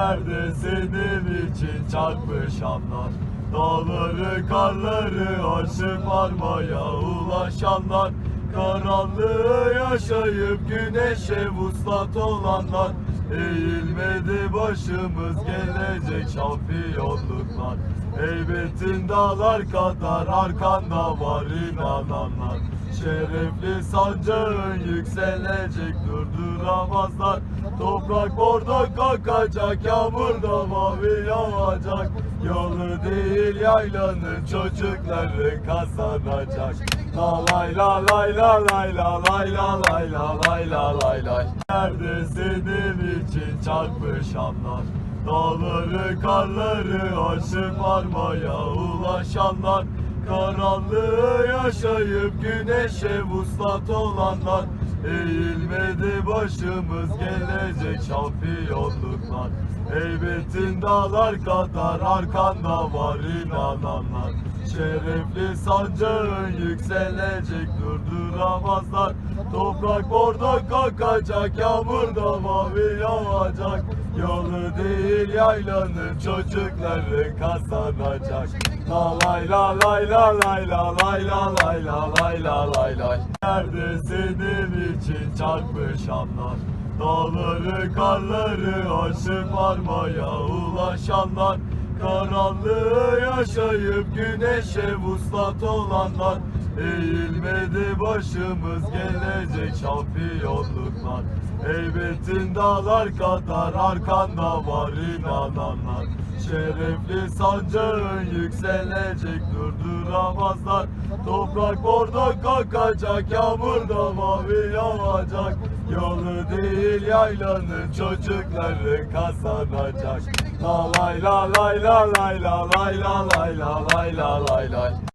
Nerede senin için çarpışanlar Dağları karları aşıp armaya ulaşanlar. Karanlığı yaşayıp güneşe vuslat olanlar. Eğilmedi başımız gelecek şampiyonluklar. Heybetin dağlar kadar arkanda var inananlar Şerefli sancağın yükselecek durduramazlar. Toprak bordo kakacak yağmurda mavi yağacak. Yolu değil yaylanın çocukları kazanacak. La lay la lay la lay la lay la lay la lay la lay lay. Nerede senin için çarpışanlar Dağları karları aşıp armaya ulaşanlar Karanlığı yaşayıp güneşe vuslat olanlar. Eğilmedi başımız gelecek şampiyonluklar. Heybetin dağlar kadar arkanda var inananlar Şerefli sancağın yükselecek durduramazlar Toprak bordo kakacak yağmurda mavi yağacak Yolu değil yaylanın çocukları kazanacak La lay la lay la lay la lay la lay la lay la lay lay Nerede senin için çarpışanlar Dağları karları aşıp armaya ulaşanlar Karanlığı yaşayıp güneşe vuslat olanlar Eğilmedi başımız gelecek şampiyonluklar. Heybetin dağlar kadar arkanda var inananlar. Şerefli sancağın yükselecek durduramazlar. Toprak bordo kakacak yağmurda mavi yağacak. Yolu değil yaylanın çocukları kazanacak. La lay la lay la lay la lay la lay la lay la lay